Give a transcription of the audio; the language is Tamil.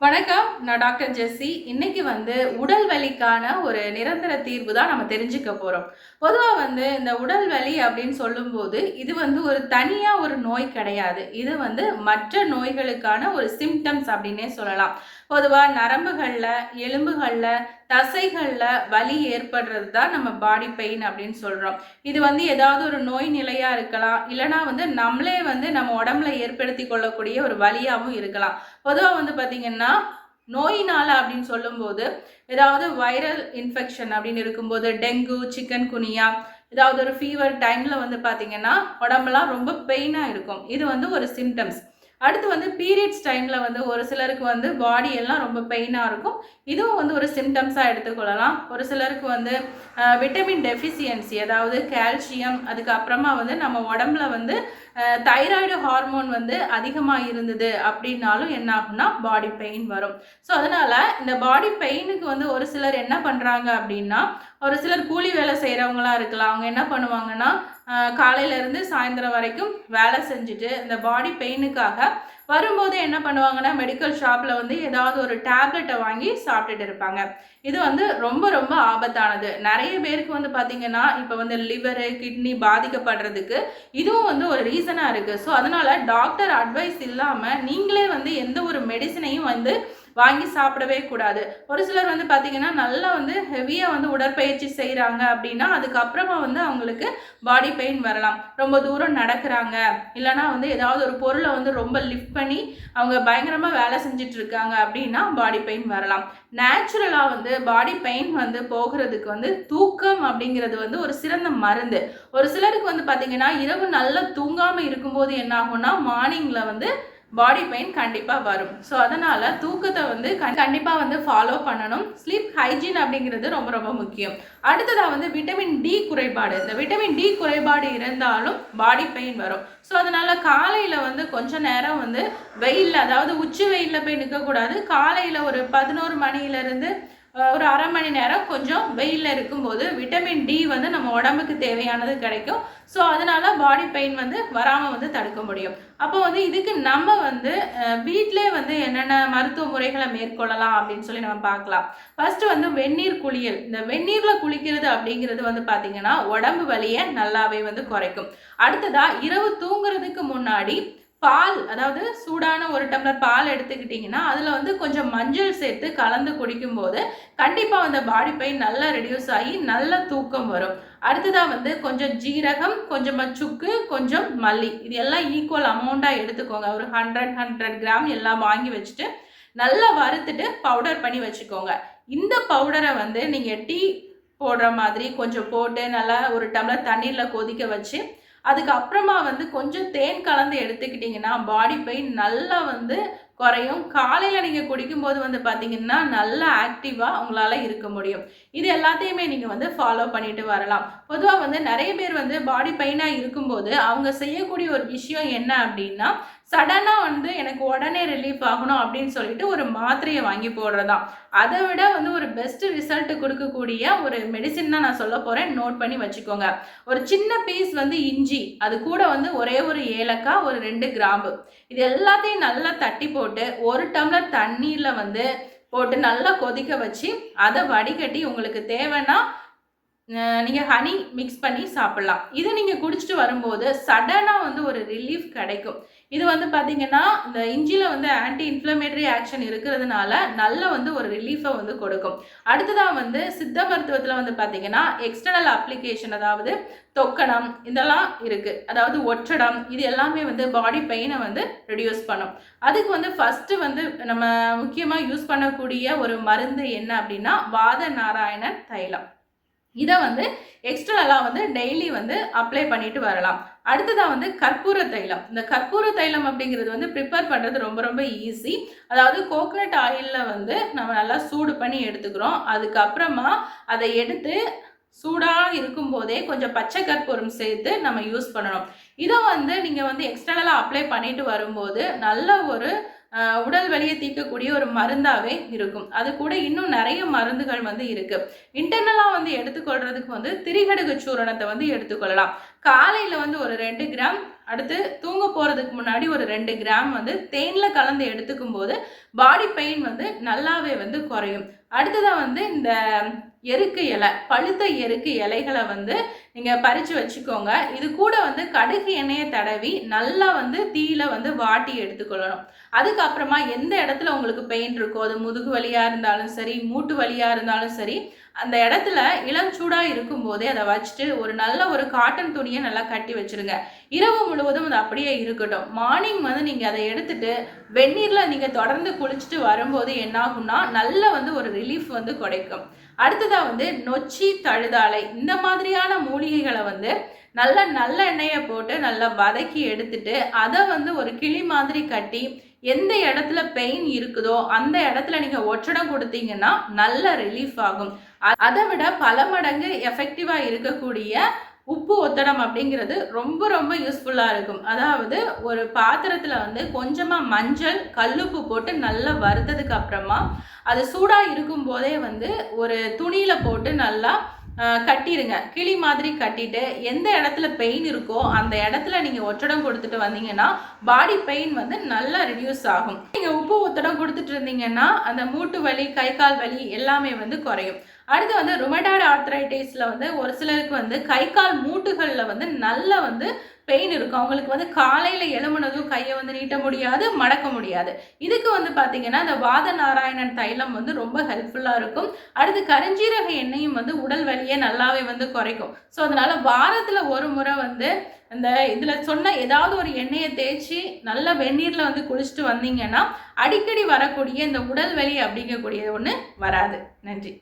வணக்கம். நான் டாக்டர் ஜெஸ்ஸி. இன்னைக்கு வந்து உடல் வலிக்கான ஒரு நிரந்தர தீர்வு தான் நம்ம தெரிஞ்சுக்க போகிறோம் பொதுவாக வந்து இந்த உடல் வலி அப்படின்னு சொல்லும்போது இது வந்து ஒரு தனியாக ஒரு நோய் கிடையாது. இது வந்து மற்ற நோய்களுக்கான ஒரு சிம்டம்ஸ் அப்படின்னே சொல்லலாம். பொதுவாக நரம்புகளில் எலும்புகளில் தசைகளில் வலி ஏற்படுறது தான் நம்ம பாடி பெயின் அப்படின்னு சொல்கிறோம் இது வந்து ஏதாவது ஒரு நோய் நிலையாக இருக்கலாம். இல்லைனா வந்து நம்மளே வந்து நம்ம உடம்புல ஏற்படுத்தி கொள்ளக்கூடிய ஒரு வலியாகவும் இருக்கலாம். பொதுவாக வந்து பார்த்திங்கன்னா நோயினால் அப்படின்னு சொல்லும்போது ஏதாவது வைரல் இன்ஃபெக்ஷன் அப்படின்னு இருக்கும்போது டெங்கு சிக்கன் குனியா ஏதாவது ஒரு ஃபீவர் டைமில் வந்து பார்த்திங்கன்னா உடம்புலாம் ரொம்ப பெயினாக இருக்கும். இது வந்து ஒரு சிம்டம்ஸ் அடுத்து வந்து பீரியட்ஸ் டைமில் வந்து ஒரு சிலருக்கு வந்து பாடி எல்லாம் ரொம்ப பெயினாக இருக்கும். இதுவும் வந்து ஒரு சிம்டம்ஸாக எடுத்துக்கொள்ளலாம். ஒரு சிலருக்கு வந்து விட்டமின் டெஃபிசியன்சி அதாவது கால்சியம் அதுக்கப்புறமா வந்து நம்ம உடம்புல வந்து தைராய்டு ஹார்மோன் வந்து அதிகமாக இருந்தது அப்படின்னாலும் என்ன ஆகும்னா பாடி பெயின் வரும். ஸோ அதனால் இந்த பாடி பெயினுக்கு வந்து ஒரு சிலர் என்ன பண்ணுறாங்க அப்படின்னா ஒரு சிலர் கூலி வேலை செய்கிறவங்களா இருக்கலாம். அவங்க என்ன பண்ணுவாங்கன்னா காலையிலேருந்து சாயந்தரம் வரைக்கும் வேலை செஞ்சுட்டு இந்த பாடி பெயினுக்காக வரும்போது என்ன பண்ணுவாங்கன்னா மெடிக்கல் ஷாப்பில் வந்து ஏதாவது ஒரு டேப்லெட்டை வாங்கி சாப்பிட்டுட்டு இருப்பாங்க. இது வந்து ரொம்ப ரொம்ப ஆபத்தானது. நிறைய பேருக்கு வந்து பார்த்திங்கன்னா இப்போ வந்து லிவரு கிட்னி பாதிக்கப்படுறதுக்கு இதுவும் வந்து ஒரு ரீசனாக இருக்குது ஸோ அதனால் டாக்டர் அட்வைஸ் இல்லாமல் நீங்களே வந்து எந்த ஒரு மெடிசனையும் வந்து வாங்கி சாப்பிடவே கூடாது. ஒரு சிலர் வந்து பார்த்திங்கன்னா நல்லா வந்து ஹெவியாக வந்து உடற்பயிற்சி செய்கிறாங்க அப்படின்னா அதுக்கப்புறமா வந்து அவங்களுக்கு பாடி பெயின் வரலாம். ரொம்ப தூரம் நடக்கிறாங்க. இல்லைனா வந்து ஏதாவது ஒரு பொருளை வந்து ரொம்ப லிஃப்ட் பண்ணி அவங்க பயங்கரமாக வேலை செஞ்சுட்டு இருக்காங்க அப்படின்னா பாடி பெயின் வரலாம். நேச்சுரலாக வந்து பாடி பெயின் வந்து போகிறதுக்கு வந்து தூக்கம் அப்படிங்கிறது வந்து ஒரு சிறந்த மருந்து. ஒரு சிலருக்கு வந்து பார்த்திங்கன்னா இரவு நல்லா தூங்காமல் இருக்கும்போது என்ன ஆகும்னா மார்னிங்கில் வந்து பாடி பெயின் கண்டிப்பாக வரும். ஸோ அதனால் தூக்கத்தை வந்து கண்டிப்பாக வந்து ஃபாலோ பண்ணணும். ஸ்லீப் ஹைஜீன் அப்படிங்கிறது ரொம்ப ரொம்ப முக்கியம். அடுத்ததாக வந்து விட்டமின் டி குறைபாடு. இந்த விட்டமின் டி குறைபாடு இருந்தாலும் பாடி பெயின் வரும். ஸோ அதனால் காலையில் வந்து கொஞ்ச நேரம் வந்து வெயிலில் அதாவது உச்சி வெயிலில் போய் நிற்கக்கூடாது காலையில் ஒரு பதினோரு மணியிலேருந்து ஒரு அரை மணி நேரம் கொஞ்சம் வெயிலில் இருக்கும்போது விட்டமின் டி வந்து நம்ம உடம்புக்கு தேவையானது கிடைக்கும். ஸோ அதனால பாடி பெயின் வந்து வராமல் வந்து தடுக்க முடியும். அப்போ வந்து இதுக்கு நம்ம வந்து வீட்டிலே வந்து என்னென்ன மருத்துவ முறைகளை மேற்கொள்ளலாம் அப்படின்னு சொல்லி நம்ம பார்க்கலாம். ஃபர்ஸ்ட் வந்து வெந்நீர் குளியல். இந்த வெந்நீரில் குளிக்கிறது அப்படிங்கிறது வந்து பார்த்தீங்கன்னா உடம்பு வலியை நல்லாவே வந்து குறைக்கும். அடுத்ததாக இரவு தூங்குறதுக்கு முன்னாடி பால் அதாவது சூடான ஒரு டம்ளர் பால் எடுத்துக்கிட்டிங்கன்னா அதில் வந்து கொஞ்சம் மஞ்சள் சேர்த்து கலந்து குடிக்கும்போது கண்டிப்பாக அந்த பாடி பெயின் நல்லா ரெடியூஸ் ஆகி நல்ல தூக்கம் வரும். அடுத்ததாக வந்து கொஞ்சம் ஜீரகம் கொஞ்சமாக சுக்கு கொஞ்சம் மல்லி. இது எல்லாம் ஈக்குவல் அமௌண்ட்டாக எடுத்துக்கோங்க. ஒரு ஹண்ட்ரட் ஹண்ட்ரட் கிராம் எல்லாம் வாங்கி வச்சுட்டு நல்லா வறுத்துட்டு பவுடர் பண்ணி வச்சுக்கோங்க. இந்த பவுடரை வந்து நீங்கள் டீ போடுற மாதிரி கொஞ்சம் போட்டு நல்லா ஒரு டம்ளர் தண்ணீரில் கொதிக்க வச்சு அதுக்கப்புறமா வந்து கொஞ்சம் தேன் கலந்து எடுத்துக்கிட்டிங்கன்னா பாடி பெயின் நல்லா வந்து குறையும். காலையில் நீங்கள் குடிக்கும்போது வந்து பார்த்தீங்கன்னா நல்லா ஆக்டிவாக உங்களால் இருக்க முடியும். இது எல்லாத்தையுமே நீங்கள் வந்து ஃபாலோ பண்ணிட்டு வரலாம். பொதுவாக வந்து நிறைய பேர் வந்து பாடி பெயினாக இருக்கும்போது அவங்க செய்யக்கூடிய ஒரு விஷயம் என்ன அப்படின்னா சடனாக வந்து எனக்கு உடனே ரிலீஃப் ஆகணும் அப்படின்னு சொல்லிட்டு ஒரு மாத்திரையை வாங்கி போடுறதாம். அதை விட வந்து ஒரு பெஸ்ட் ரிசல்ட் கொடுக்கக்கூடிய ஒரு மெடிசின் தான் நான் சொல்ல போகிறேன் நோட் பண்ணி வச்சுக்கோங்க. ஒரு சின்ன பீஸ் வந்து இஞ்சி அது கூட வந்து ஒரே ஒரு ஏலக்காய் ஒரு ரெண்டு கிராம்பு. இது எல்லாத்தையும் நல்லா தட்டி போட்டு ஒரு டம்ளர் தண்ணீரில் வந்து போட்டு நல்லா கொதிக்க வச்சு அதை வடிகட்டி உங்களுக்கு தேவைன்னா நீங்கள் ஹனி மிக்ஸ் பண்ணி சாப்பிட்லாம். இது நீங்கள் குடிச்சிட்டு வரும்போது சடனாக வந்து ஒரு ரிலீஃப் கிடைக்கும். இது வந்து பார்த்தீங்கன்னா இந்த இஞ்சியில் வந்து ஆன்டி இன்ஃப்ளமேட்டரி ஆக்ஷன் இருக்கிறதுனால நல்ல வந்து ஒரு ரிலீஃபை வந்து கொடுக்கும். அடுத்ததாக வந்து சித்த மருத்துவத்தில் வந்து பார்த்தீங்கன்னா எக்ஸ்டர்னல் அப்ளிகேஷன் அதாவது தொக்கணம் இதெல்லாம் இருக்குது அதாவது ஒற்றடம் இது எல்லாமே வந்து பாடி பெயினை வந்து ரெடியூஸ் பண்ணும். அதுக்கு வந்து ஃபஸ்ட்டு வந்து நம்ம முக்கியமாக யூஸ் பண்ணக்கூடிய ஒரு மருந்து என்ன அப்படின்னா வாத நாராயணன் தைலம். இதை வந்து எக்ஸ்ட்ரலாக வந்து டெய்லி வந்து அப்ளை பண்ணிட்டு வரலாம். அடுத்ததாக வந்து கற்பூர தைலம். இந்த கற்பூர தைலம் அப்படிங்கிறது வந்து ப்ரிப்பேர் பண்ணுறது ரொம்ப ரொம்ப ஈஸி அதாவது கோகனட் ஆயிலில் வந்து நம்ம நல்லா சூடு பண்ணி எடுத்துக்கிறோம். அதுக்கப்புறமா அதை எடுத்து சூடாக இருக்கும்போதே கொஞ்சம் பச்சை கற்பூரம் சேர்த்து நம்ம யூஸ் பண்ணணும். இதை வந்து நீங்கள் வந்து எக்ஸ்டர்னலாக அப்ளை பண்ணிட்டு வரும்போது நல்ல ஒரு உடல் வலியை தீர்க்கக்கூடிய ஒரு மருந்தாகவே இருக்கும். அது கூட இன்னும் நிறைய மருந்துகள் வந்து இருக்குது இன்டர்னலாக வந்து எடுத்துக்கொள்றதுக்கு வந்து திரிகடுகு சூரணத்தை வந்து எடுத்துக்கொள்ளலாம். காலையில் வந்து ஒரு ரெண்டு கிராம் அடுத்து தூங்க போகிறதுக்கு முன்னாடி ஒரு ரெண்டு கிராம் வந்து தேனில் கலந்து எடுத்துக்கும் போது பாடி பெயின் வந்து நல்லாவே வந்து குறையும். அடுத்ததாக வந்து இந்த எருக்கு இலை பழுத்த எருக்கு இலைகளை வந்து நீங்கள் பறித்து வச்சுக்கோங்க. இது கூட வந்து கடுகு எண்ணெயை தடவி நல்லா வந்து தீயில வந்து வாட்டி எடுத்துக்கொள்ளணும். அதுக்கப்புறமா எந்த இடத்துல உங்களுக்கு பெயின் இருக்கோ அது முதுகு வலியாக இருந்தாலும் சரி மூட்டு வலியாக இருந்தாலும் சரி அந்த இடத்துல இளம் சூடாக இருக்கும் போதே அதை வச்சுட்டு ஒரு நல்ல ஒரு காட்டன் துணியை நல்லா கட்டி வச்சிருங்க. இரவு முழுவதும் அது அப்படியே இருக்கட்டும். மார்னிங் வந்து நீங்கள் அதை எடுத்துட்டு வெந்நீரில் நீங்கள் தொடர்ந்து குளிச்சுட்டு வரும்போது என்னாகும்னா நல்ல வந்து ஒரு ரிலீஃப் வந்து கிடைக்கும். அடுத்ததாக வந்து நொச்சி தழுதாலை. இந்த மாதிரியான மூலிகைகளை வந்து நல்ல நல்ல எண்ணெயை போட்டு நல்லா வதக்கி எடுத்துட்டு அதை வந்து ஒரு கிளி மாதிரி கட்டி எந்த இடத்துல பெயின் இருக்குதோ அந்த இடத்துல நீங்கள் ஒற்றடம் கொடுத்தீங்கன்னா நல்ல ரிலீஃப் ஆகும். அதை விட பல மடங்கு எஃபெக்டிவாக இருக்கக்கூடிய உப்பு ஒத்தடம் அப்படிங்கிறது ரொம்ப ரொம்ப யூஸ்ஃபுல்லாக இருக்கும். அதாவது ஒரு பாத்திரத்தில் வந்து கொஞ்சமாக மஞ்சள் கல்லுப்பு போட்டு நல்லா வறுத்ததுக்கு அப்புறமா அது சூடாக இருக்கும் போதே வந்து ஒரு துணியில் போட்டு நல்லா கட்டிடுங்க கிளி மாதிரி கட்டிட்டு எந்த இடத்துல பெயின் இருக்கோ அந்த இடத்துல நீங்கள் ஒற்றடம் கொடுத்துட்டு வந்தீங்கன்னா பாடி பெயின் வந்து நல்லா ரிடியூஸ் ஆகும். நீங்கள் உப்பு ஒத்தடம் கொடுத்துட்டு இருந்தீங்கன்னா அந்த மூட்டு வலி கை கால் வலி எல்லாமே வந்து குறையும். அடுத்து வந்து ருமடாய்டு ஆர்த்ரைட்டிஸில் வந்து ஒரு சிலருக்கு வந்து கை கால் மூட்டுகளில் வந்து நல்ல வந்து பெயின் இருக்கும். அவங்களுக்கு வந்து காலையில் எழும்புனதும் கையை வந்து நீட்ட முடியாது மடக்க முடியாது. இதுக்கு வந்து பார்த்திங்கன்னா இந்த வாத நாராயணன் தைலம் வந்து ரொம்ப ஹெல்ப்ஃபுல்லாக இருக்கும். அடுத்து கரிஞ்சீரக எண்ணெயும் வந்து உடல் வலியை நல்லாவே வந்து குறைக்கும். ஸோ அதனால் வாரத்தில் ஒரு முறை வந்து இந்த இதில் சொன்ன ஏதாவது ஒரு எண்ணெயை தேய்ச்சி நல்ல வெந்நீரில் வந்து குளிச்சுட்டு வந்தீங்கன்னா அடிக்கடி வரக்கூடிய இந்த உடல் வலி அப்படிங்கக்கூடியது ஒன்று வராது. நன்றி.